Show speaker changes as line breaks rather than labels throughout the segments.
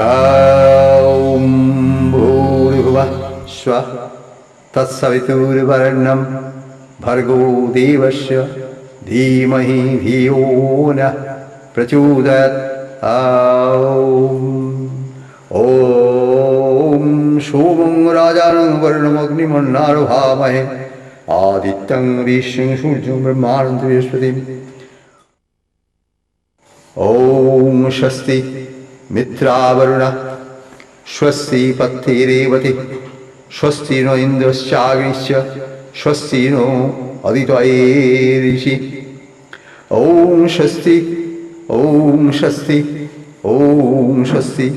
ॐ भूर्भुवः स्वः तत्सवितुर्वरेण्यं भर्गो देवस्य धीमहि धियो नः प्रचोदयात् ॐ ॐ सोमं राजानं वर्णमग्निमन्नार्भामहे आदित्यं विष्णुं सूर्यं ब्रह्माणं बृहस्पतिम् ॐ स्वस्ति मित्रावरुण स्वस्ति पत्तिरेवति स्वस्ति नो इन्द्रश्चाग्निश्च स्वस्ति नो अदितयेरिषि ॐ स्वस्ति ॐ स्वस्ति ॐ स्वस्ति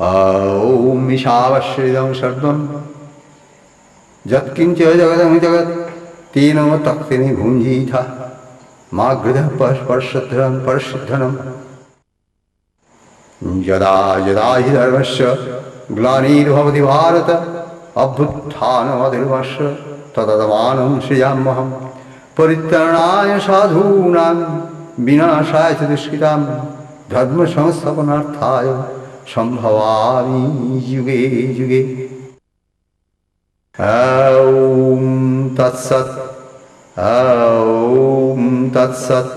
ॐ ईशावश्रिदं सर्वं यत्किञ्च जगदं जगत् तेन तक्तिनि भुञ्जीथ मा गृधः परशुद्धनं परशुद्धनम् यदा यदा हि धर्मस्य ग्लानिर्भवति भारत अभ्युत्थानमधिर्वस्य तदमानं सृजाम्यहं परित्रणाय साधूनां विनाशाय च दुष्कृतां धर्मसंस्थापनार्थाय सम्भवामि युगे युगे ॐ तत्सत् ॐ तत्सत्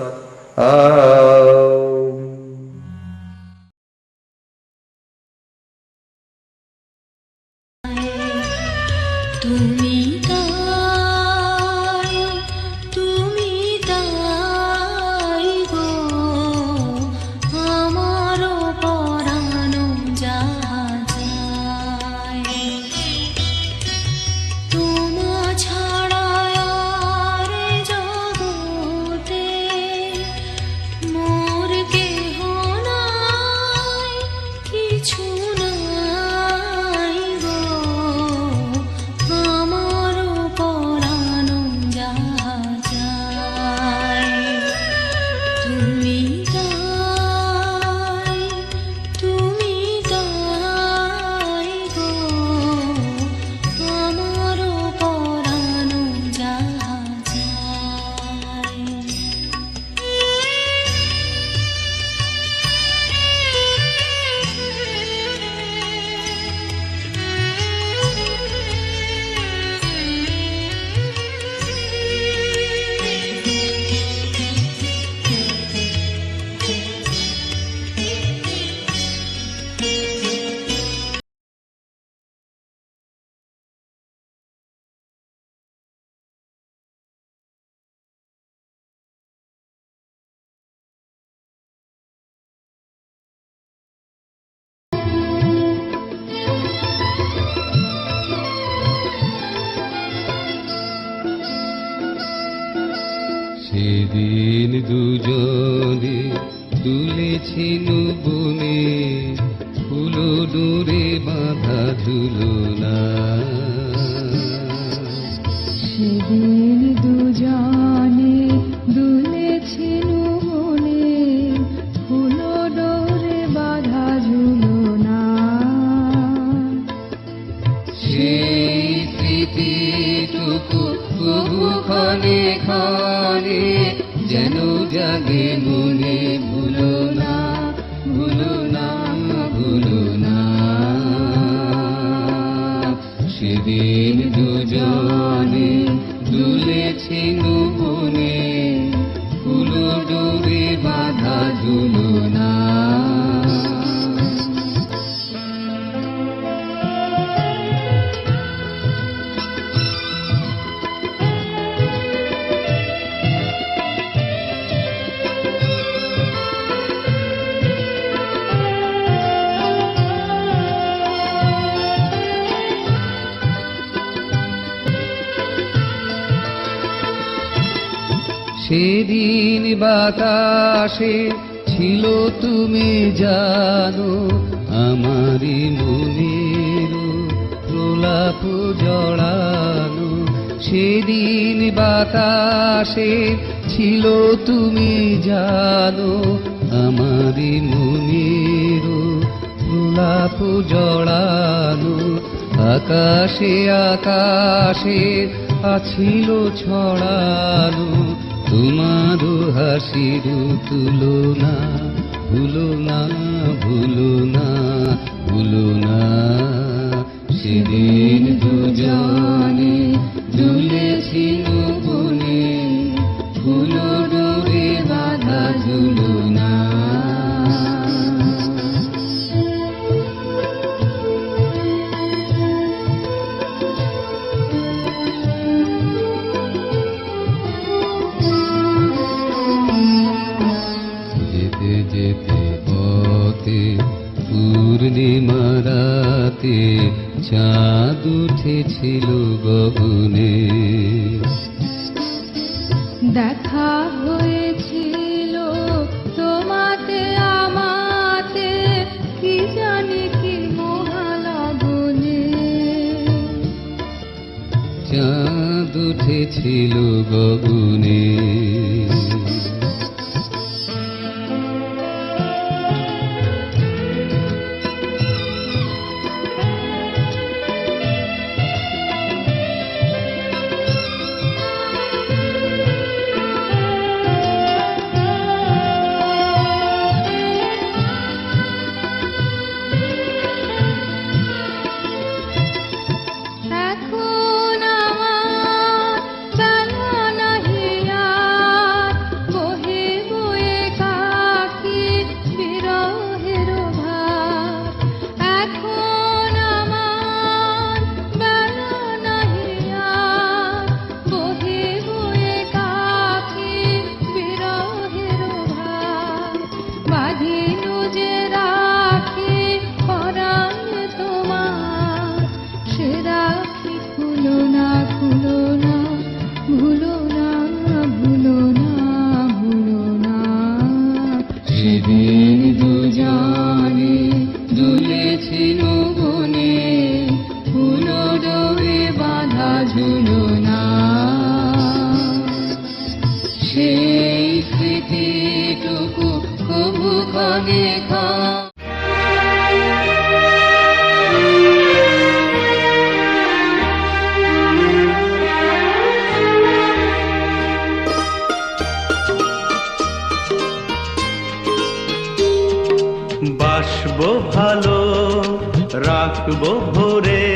সেদিন দুজনে তুলেছিল
সেদিন
বাতাসে ছিল তুমি জানো, আমারই মনের প্রলাপ জড়ানো। সেদিন বাতাসে ছিল তুমি জানো, আমারই মনের প্রলাপ জড়ানো। আকাশে আকাশে আছিল ছড়ানো তোমার হাসির তুলনা ভুলো না ভুলো না ভুলো না সেদিন যেতে যেতে পথে পূর্ণিমা রাতে চাঁদ উঠেছিল গগনে।
দেখা হয়েছিল তোমাতে আমাতে কি জানি কি মহালাগনে।
চাঁদ উঠেছিল গগনে।
ভালো
রাখব ভোরে।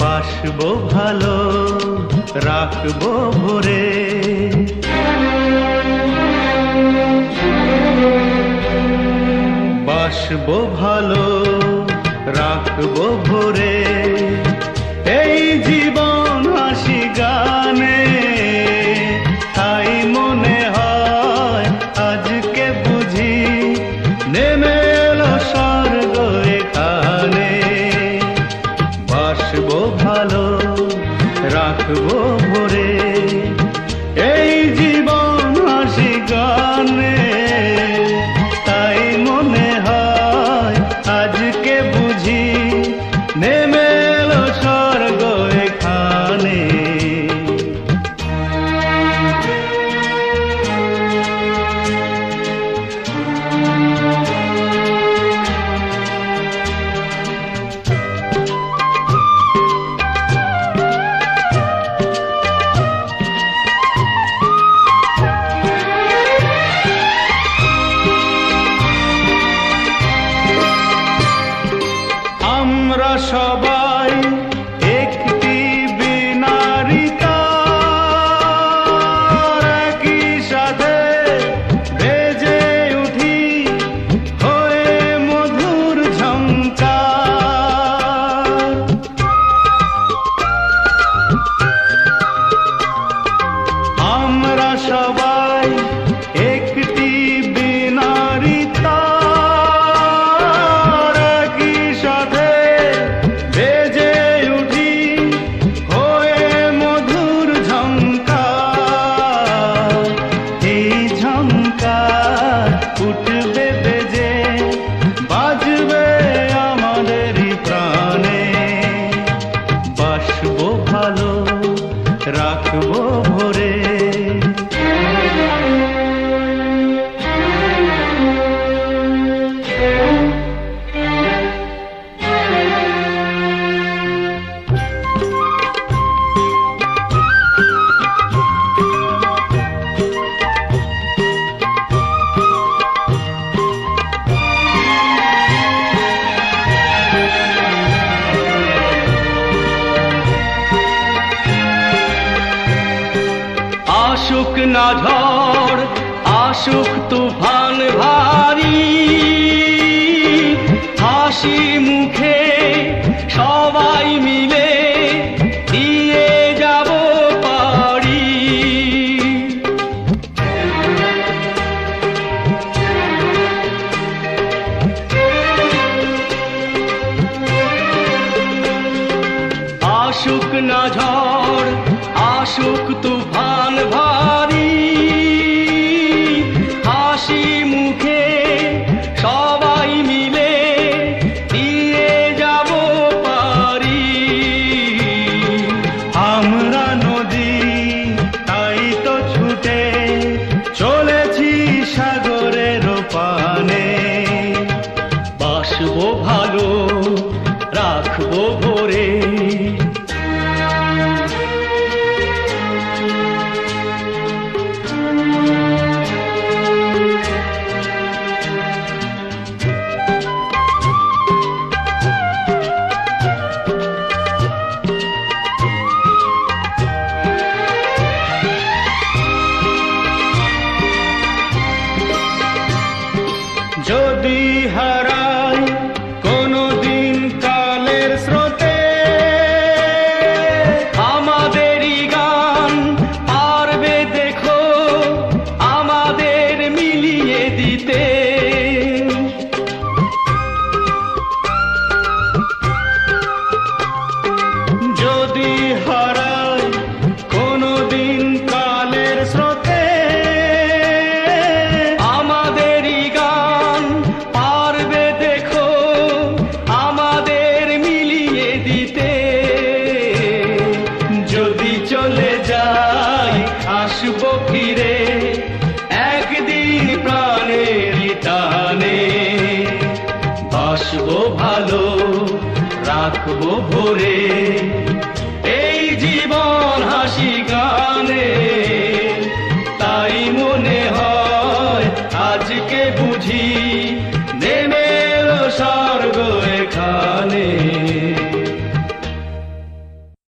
বাসবো ভালো রাখব ভোরে। বাসবো ভালো রাখব ভোরে। এই জীবন আসুক তুফান ভারী, হাসি মুখে সবাই মিলে দিয়ে যাব পারি আসুক না ঝড়, আসুক তুফান ভারী রাখব ভোরে।